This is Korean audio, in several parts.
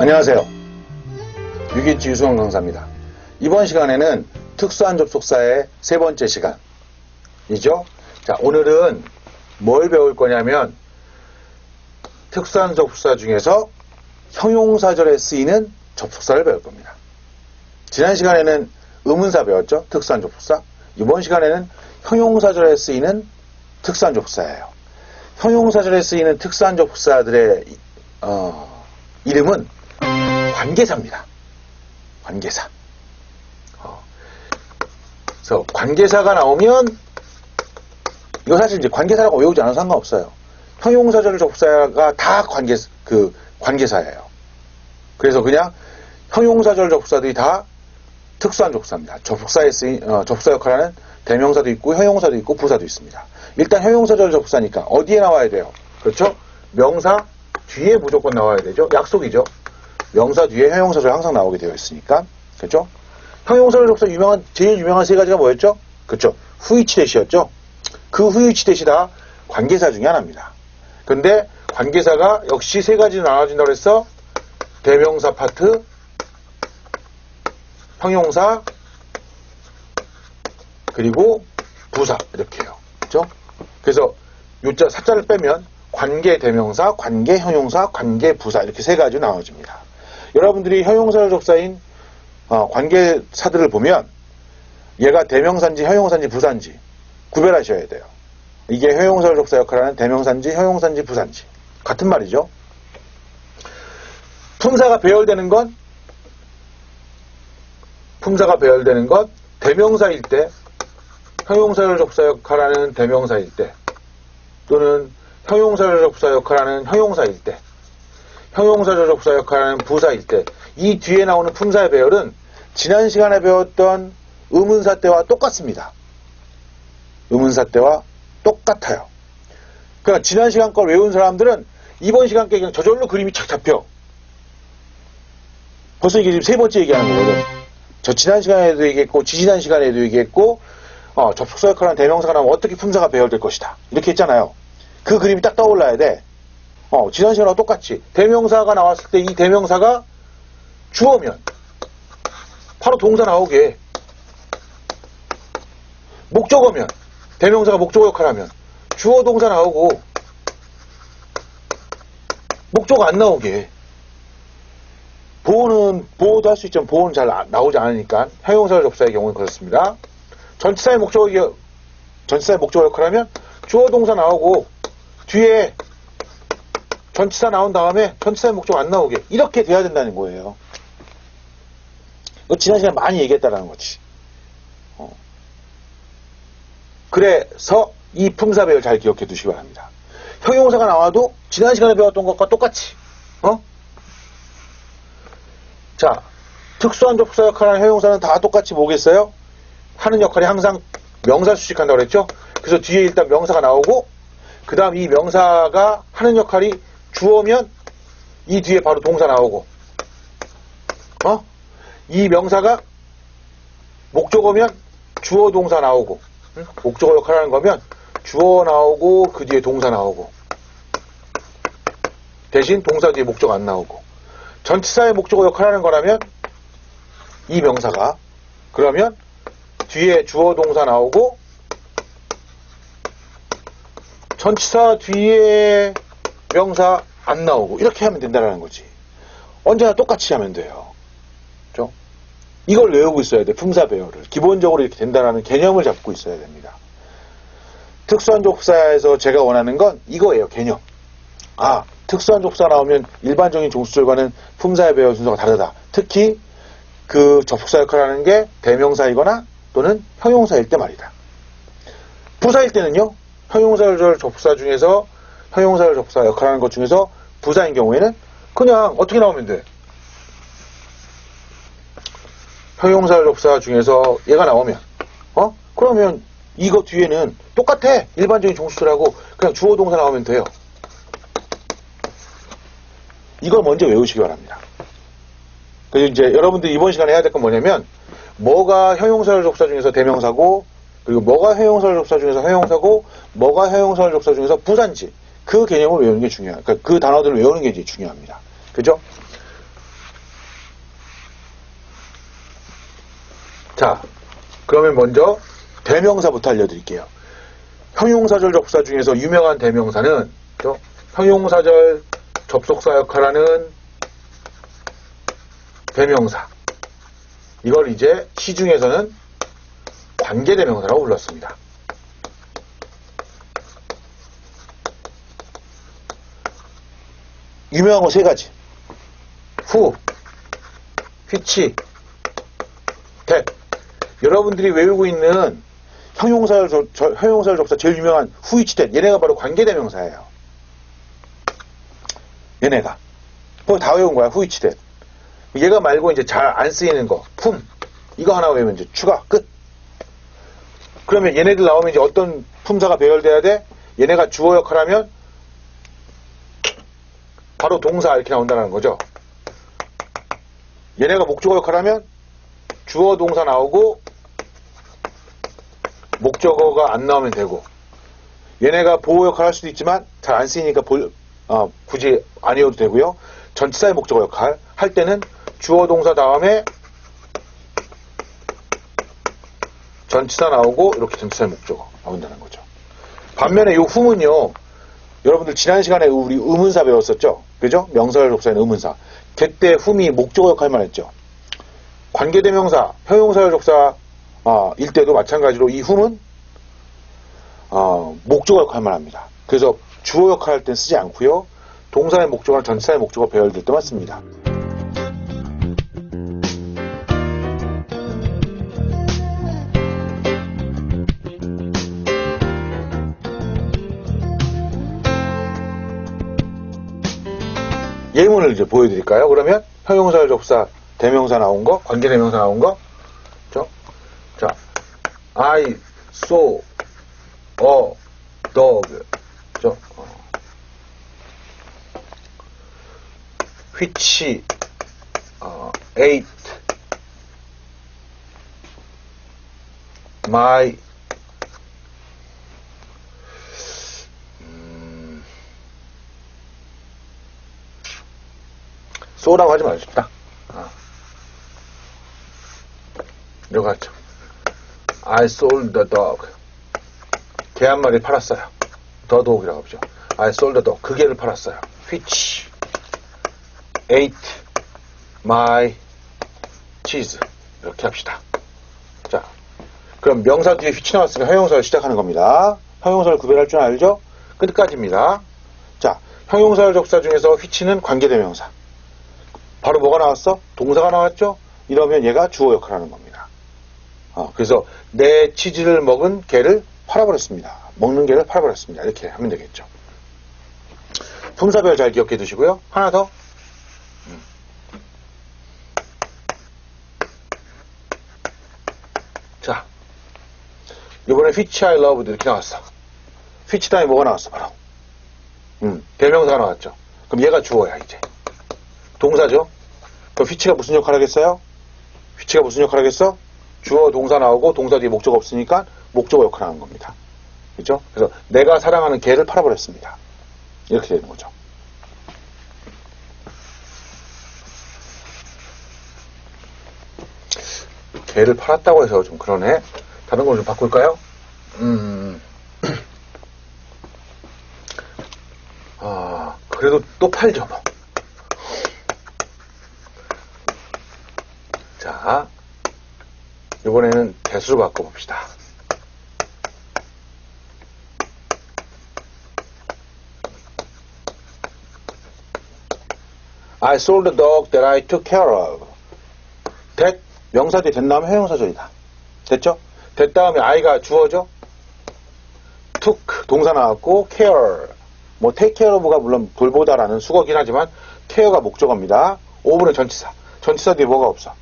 안녕하세요. 유기치 유수원 강사입니다. 이번 시간에는 특수한 접속사의 세 번째 시간이죠. 자, 오늘은 뭘 배울 거냐면 특수한 접속사 중에서 형용사절에 쓰이는 접속사를 배울 겁니다. 지난 시간에는 의문사 배웠죠? 특수한 접속사. 이번 시간에는 형용사절에 쓰이는 특수한 접속사예요. 형용사절에 쓰이는 특수한 접속사들의 어, 이름은 관계사입니다. 관계사. 어, 그래서 관계사가 나오면 이거 사실 이제 관계사라고 외우지 않아도 상관없어요. 형용사절 접사가 다 관계 그 관계사예요. 그래서 그냥 형용사절 접사들이 다 특수한 접사입니다. 접사에 쓰인 어, 접사 역할하는 대명사도 있고 형용사도 있고 부사도 있습니다. 일단 형용사절 접사니까 어디에 나와야 돼요? 그렇죠? 명사 뒤에 무조건 나와야 되죠. 약속이죠. 명사 뒤에 형용사절 항상 나오게 되어 있으니까. 그렇죠? 형용사절 접사 유명한 제일 유명한 세 가지가 뭐였죠? 그렇죠. 후이치 대시였죠. 그 후이치 대시 다 관계사 중에 하나입니다. 근데 관계사가 역시 세 가지로 나눠진다고 그랬어. 대명사 파트, 형용사, 그리고 부사 이렇게요. 그렇죠? 그래서 요자 사자를 빼면 관계 대명사, 관계 형용사, 관계 부사 이렇게 세 가지로 나눠집니다. 여러분들이 형용사를 접사인 어, 관계사들을 보면 얘가 대명사인지 형용사인지 부사인지 구별하셔야 돼요. 이게 형용사를 접사 역할하는 대명사인지 형용사인지 부사인지 같은 말이죠. 품사가 배열되는 건 품사가 배열되는 것 대명사일 때 형용사를 접사 역할하는 대명사일 때 또는 형용사를 접사 역할하는 형용사일 때 형용사를 접사 역할하는 부사일 때 이 뒤에 나오는 품사의 배열은 지난 시간에 배웠던 의문사 때와 똑같습니다. 의문사 때와 똑같아요. 그러니까 지난 시간 걸 외운 사람들은 이번 시간 게 그냥 저절로 그림이 착 잡혀. 벌써 이게 지금 세 번째 얘기하는 거거든. 저 지난 시간에도 얘기했고, 지지난 시간에도 얘기했고, 어, 접속사 역할하는 대명사가 나오면 어떻게 품사가 배열될 것이다. 이렇게 했잖아요. 그 그림이 딱 떠올라야 돼. 어, 지난 시간하고 똑같이. 대명사가 나왔을 때 이 대명사가 주어면, 바로 동사 나오게. 목적어면, 대명사가 목적어 역할을 하면, 주어 동사 나오고, 목적어 안 나오게. 보호는, 보호도 할 수 있지만 보호는 잘 나- 나오지 않으니까, 형용사를 접사의 경우는 그렇습니다. 전치사의 목적어, 역- 전치사의 목적어 역할을 하면, 주어 동사 나오고, 뒤에 전치사 나온 다음에 전치사의 목적 안 나오게 이렇게 돼야 된다는 거예요. 지난 시간에 많이 얘기했다라는 거지. 어. 그래서 이 품사 배열 잘 기억해 두시기 바랍니다. 형용사가 나와도 지난 시간에 배웠던 것과 똑같이 어? 자, 특수한 접사 역할하는 형용사는 다 똑같이 뭐겠어요? 하는 역할이 항상 명사 수식한다고 그랬죠? 그래서 뒤에 일단 명사가 나오고 그 다음 이 명사가 하는 역할이 주어면 이 뒤에 바로 동사 나오고 어? 이 명사가 목적어면 주어 동사 나오고 응? 목적어 역할을 하는 거면 주어 나오고 그 뒤에 동사 나오고 대신 동사 뒤에 목적 안 나오고 전치사의 목적어 역할을 하는 거라면 이 명사가 그러면 뒤에 주어 동사 나오고 전치사 뒤에 명사 안 나오고 이렇게 하면 된다는 거지. 언제나 똑같이 하면 돼요. 그죠? 이걸 외우고 있어야 돼. 품사 배열을. 기본적으로 이렇게 된다는 개념을 잡고 있어야 됩니다. 특수한 족사에서 제가 원하는 건 이거예요. 개념. 아, 특수한 족사 나오면 일반적인 종수절과는 품사의 배열 순서가 다르다. 특히 그 접속사 역할을 하는 게 대명사이거나 또는 형용사일 때 말이다. 부사일 때는요. 형용사절 접사 중에서 형용사절 접사 역할하는 것 중에서 부사인 경우에는 그냥 어떻게 나오면 돼? 형용사절 접사 중에서 얘가 나오면 어? 그러면 이거 뒤에는 똑같아. 일반적인 종수들하고 그냥 주어 동사 나오면 돼요. 이걸 먼저 외우시기 바랍니다. 그래서 이제 여러분들이 이번 시간에 해야 될 건 뭐냐면 뭐가 형용사절 접사 중에서 대명사고 그리고 뭐가 형용사절 접사 중에서 형용사고 뭐가 형용사절 접사 중에서 부사인지 그 개념을 외우는 게 중요해요. 그러니까 그 단어들을 외우는 게 이제 중요합니다. 그죠? 자, 그러면 먼저 대명사부터 알려드릴게요. 형용사절 접속사 중에서 유명한 대명사는 그죠? 형용사절 접속사 역할하는 대명사. 이걸 이제 시중에서는 관계대명사라고 불렀습니다. 유명한 거 세 가지. 후, 휘치, 대. 여러분들이 외우고 있는 형용사절, 저- 저- 형용사절 접사 제일 유명한 후이치된 얘네가 바로 관계대명사예요. 얘네가. 그거 다 외운 거야, 후이치된. 얘가 말고 이제 잘 안 쓰이는 거, 품. 이거 하나 외우면 이제 추가, 끝. 그러면 얘네들 나오면 이제 어떤 품사가 배열돼야 돼? 얘네가 주어 역할하면 바로 동사 이렇게 나온다는 거죠. 얘네가 목적어 역할하면 주어 동사 나오고 목적어가 안 나오면 되고 얘네가 보호 역할 할 수도 있지만 잘 안 쓰이니까 볼- 어, 굳이 아니어도 되고요. 전치사의 목적어 역할 할 때는 주어 동사 다음에 전치사 나오고 이렇게 전치사의 목적어 나온다는 거죠. 반면에 이 훔은요. 여러분들 지난 시간에 우리 의문사 배웠었죠? 그죠? 명사절 접사에는 의문사. 그때 훔이 목적어 역할만 했죠. 관계대명사, 형용사절 접사 아, 일 때도 마찬가지로 이 훔은 어, 목적어 역할만 합니다. 그래서 주어 역할 할 땐 쓰지 않고요. 동사의 목적어나 전치사의 목적어 배열될 때만 씁니다. 예문을 이제 보여드릴까요? 그러면 형용사절 접사 대명사 나온 거, 관계대명사 나온 거, 그죠? 자, I saw a dog, 그죠? 어. which 어, ate my 쏘라고 하지 마십시다. 아. 이거 같죠. I sold the dog. 개 한 마리 팔았어요. The dog이라고 하죠. I sold the dog. 그 개를 팔았어요. which ate my cheese. 이렇게 합시다. 자, 그럼 명사 뒤에 which 나왔으니까 형용사를 시작하는 겁니다. 형용사를 구별할 줄 알죠? 끝까지입니다. 자, 형용사를 접사 중에서 which는 관계대명사. 바로 뭐가 나왔어? 동사가 나왔죠? 이러면 얘가 주어 역할을 하는 겁니다. 어, 그래서 내 치즈를 먹은 개를 팔아버렸습니다. 먹는 개를 팔아버렸습니다. 이렇게 하면 되겠죠. 품사별 잘 기억해 두시고요. 하나 더. 음. 자, 이번에 which I loved 이렇게 나왔어. which 다음에 뭐가 나왔어? 바로. 음, 대명사가 나왔죠. 그럼 얘가 주어야 이제. 동사죠. 그럼 휘치가 무슨 역할 하겠어요? 휘치가 무슨 역할 하겠어? 주어 동사 나오고 동사 뒤에 목적 없으니까 목적어 역할 하는 겁니다. 그죠? 그래서 내가 사랑하는 개를 팔아버렸습니다. 이렇게 되는 거죠. 개를 팔았다고 해서 좀 그러네. 다른 걸 좀 바꿀까요? 음. 아, 그래도 또 팔죠, 뭐. 자, 이번에는 대수로 바꿔봅시다. I sold the dog that I took care of. that 명사 뒤에 된 다음에 형용사절이다. 됐죠? 됐 다음에 I가 주어죠? took 동사 나왔고 care 뭐 take care of가 물론 돌보다라는 수거긴 하지만 care가 목적어입니다. 오브는 전치사. 전치사 뒤에 뭐가 없어?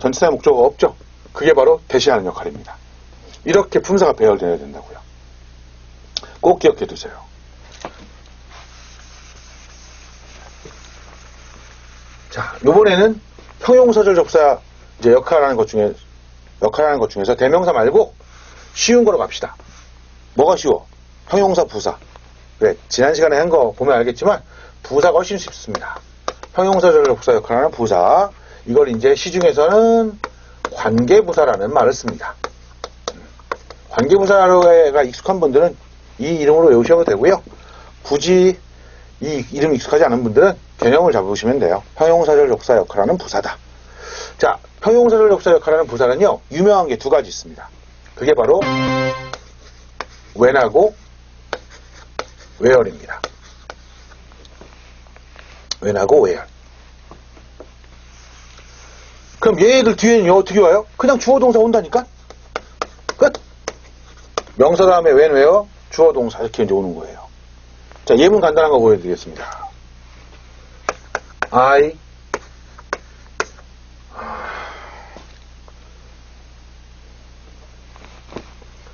전치사의 목적어가 없죠? 그게 바로 대시하는 역할입니다. 이렇게 품사가 배열되어야 된다고요. 꼭 기억해 두세요. 자, 요번에는 형용사절 접사 이제 역할하는 것 중에 역할하는 것 중에서 대명사 말고 쉬운 거로 갑시다. 뭐가 쉬워? 형용사 부사. 그래, 지난 시간에 한 거 보면 알겠지만 부사가 훨씬 쉽습니다. 형용사절 접사 역할하는 부사. 이걸 이제 시중에서는 관계부사라는 말을 씁니다. 관계부사가 익숙한 분들은 이 이름으로 외우셔도 되고요. 굳이 이 이름 익숙하지 않은 분들은 개념을 잡으시면 돼요. 형용사절 접사 역할하는 부사다. 자, 형용사절 접사 역할하는 부사는요, 유명한 게 두 가지 있습니다. 그게 바로 when하고 where입니다. when하고 where. 그럼 얘들 뒤에는 어떻게 와요? 그냥 주어 동사 온다니까? 끝! 명사 다음에 when, where, 주어 동사 이렇게 이제 오는 거예요. 자, 예문 간단한 거 보여드리겠습니다. I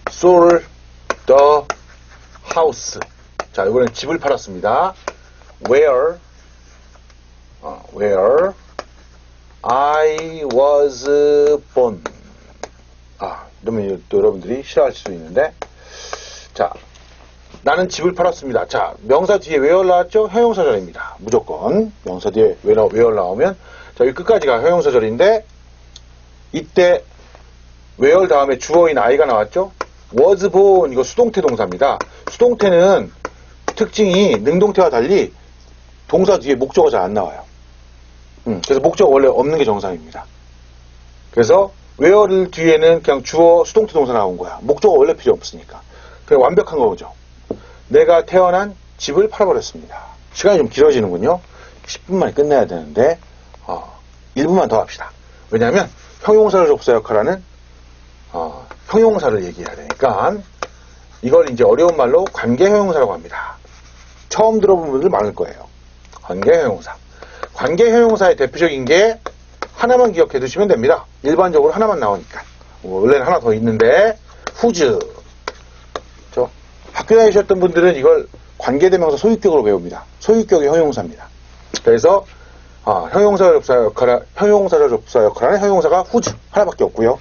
sold the house. 자, 이번엔 집을 팔았습니다. Where, 어, where I was born. 아, 이러면 또 여러분들이 싫어할 수도 있는데. 자, 나는 집을 팔았습니다. 자, 명사 뒤에 where 나왔죠? 형용사절입니다. 무조건. 명사 뒤에 where, where 나오면. 자, 여기 끝까지가 형용사절인데, 이때 where 다음에 주어인 I가 나왔죠? was born, 이거 수동태 동사입니다. 수동태는 특징이 능동태와 달리 동사 뒤에 목적어 잘안 나와요. 음, 그래서 목적 원래 없는 게 정상입니다. 그래서 where를 뒤에는 그냥 주어 수동태 동사 나온 거야. 목적어 원래 필요 없으니까. 그냥 완벽한 거죠. 내가 태어난 집을 팔아버렸습니다. 시간이 좀 길어지는군요. 10분 만에 끝내야 되는데 어, 1분만 더 합시다. 왜냐하면 형용사를 접사 역할하는 어, 형용사를 얘기해야 되니까 이걸 이제 어려운 말로 관계 형용사라고 합니다. 처음 들어본 분들 많을 거예요. 관계 형용사. 관계 형용사의 대표적인 게 하나만 기억해 두시면 됩니다. 일반적으로 하나만 나오니까. 뭐 원래는 하나 더 있는데 후즈. 저 학교 다니셨던 분들은 이걸 관계대명사 소유격으로 배웁니다. 소유격의 형용사입니다. 그래서 아, 형용사 접사 역할, 형용사를 접사 역할하는 형용사가 후즈 하나밖에 없고요.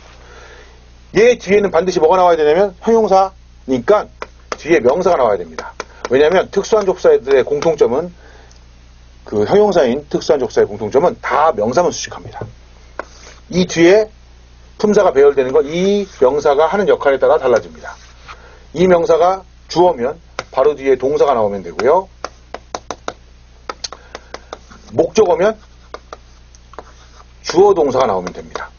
얘 뒤에는 반드시 뭐가 나와야 되냐면 형용사니까 뒤에 명사가 나와야 됩니다. 왜냐하면 특수한 족사들의 공통점은 그 형용사인 특수한 족사의 공통점은 다 명사만 수식합니다. 이 뒤에 품사가 배열되는 건 이 명사가 하는 역할에 따라 달라집니다. 이 명사가 주어면 바로 뒤에 동사가 나오면 되고요. 목적어면 주어 동사가 나오면 됩니다.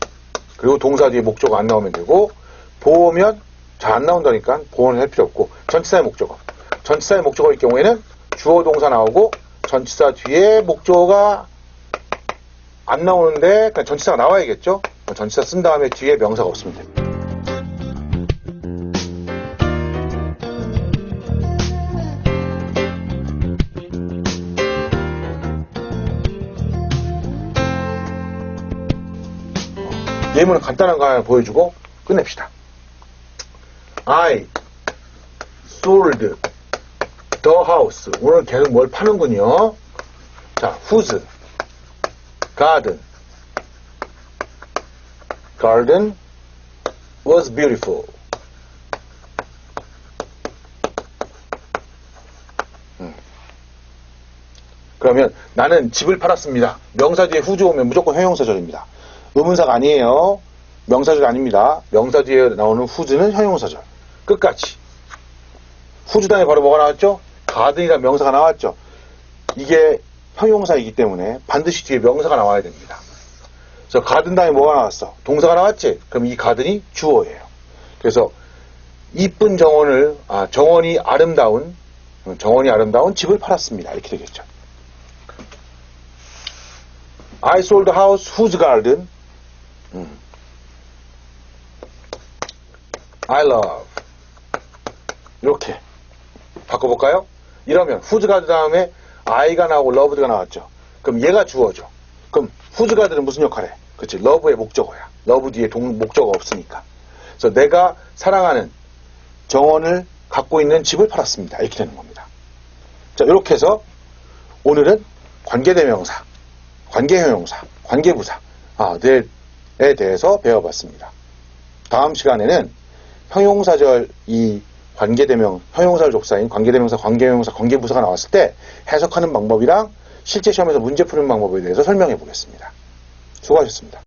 그리고 동사 뒤에 목적어 안 나오면 되고 보호면 잘 안 나온다니까 보호는 할 필요 없고 전치사의 목적어 전치사의 목적어일 경우에는 주어 동사 나오고 전치사 뒤에 목적어가 안 나오는데 그러니까 전치사가 나와야겠죠 전치사 쓴 다음에 뒤에 명사가 없으면 됩니다 예문은 간단한 거 하나 보여주고 끝냅시다. I sold the house. 오늘 계속 뭘 파는군요. 자, whose garden garden was beautiful. 음. 그러면 나는 집을 팔았습니다. 명사 뒤에 후즈 오면 무조건 형용사절입니다. 의문사가 아니에요. 명사절 아닙니다. 명사 뒤에 나오는 후즈는 형용사절. 끝까지. 후즈 다음에 바로 뭐가 나왔죠? 가든이라는 명사가 나왔죠. 이게 형용사이기 때문에 반드시 뒤에 명사가 나와야 됩니다. 그래서 가든 다음에 뭐가 나왔어? 동사가 나왔지? 그럼 이 가든이 주어예요. 그래서 이쁜 정원을, 아, 정원이 아름다운, 정원이 아름다운 집을 팔았습니다. 이렇게 되겠죠. I sold house whose garden 음. I love 이렇게 바꿔볼까요? 이러면 garden 다음에 I가 나오고 loved가 나왔죠. 그럼 얘가 주어죠. 그럼 whose garden은 무슨 역할해? 그렇지, love의 목적어야. love 뒤에 동, 목적어 없으니까. 그래서 내가 사랑하는 정원을 갖고 있는 집을 팔았습니다. 이렇게 되는 겁니다. 자, 이렇게 해서 오늘은 관계대명사, 관계형용사, 관계부사, 아, 에 대해서 배워봤습니다. 다음 시간에는 형용사절 이 관계대명, 형용사절 족사인 관계대명사, 관계형용사, 관계부사가 나왔을 때 해석하는 방법이랑 실제 시험에서 문제 푸는 방법에 대해서 설명해 보겠습니다. 수고하셨습니다.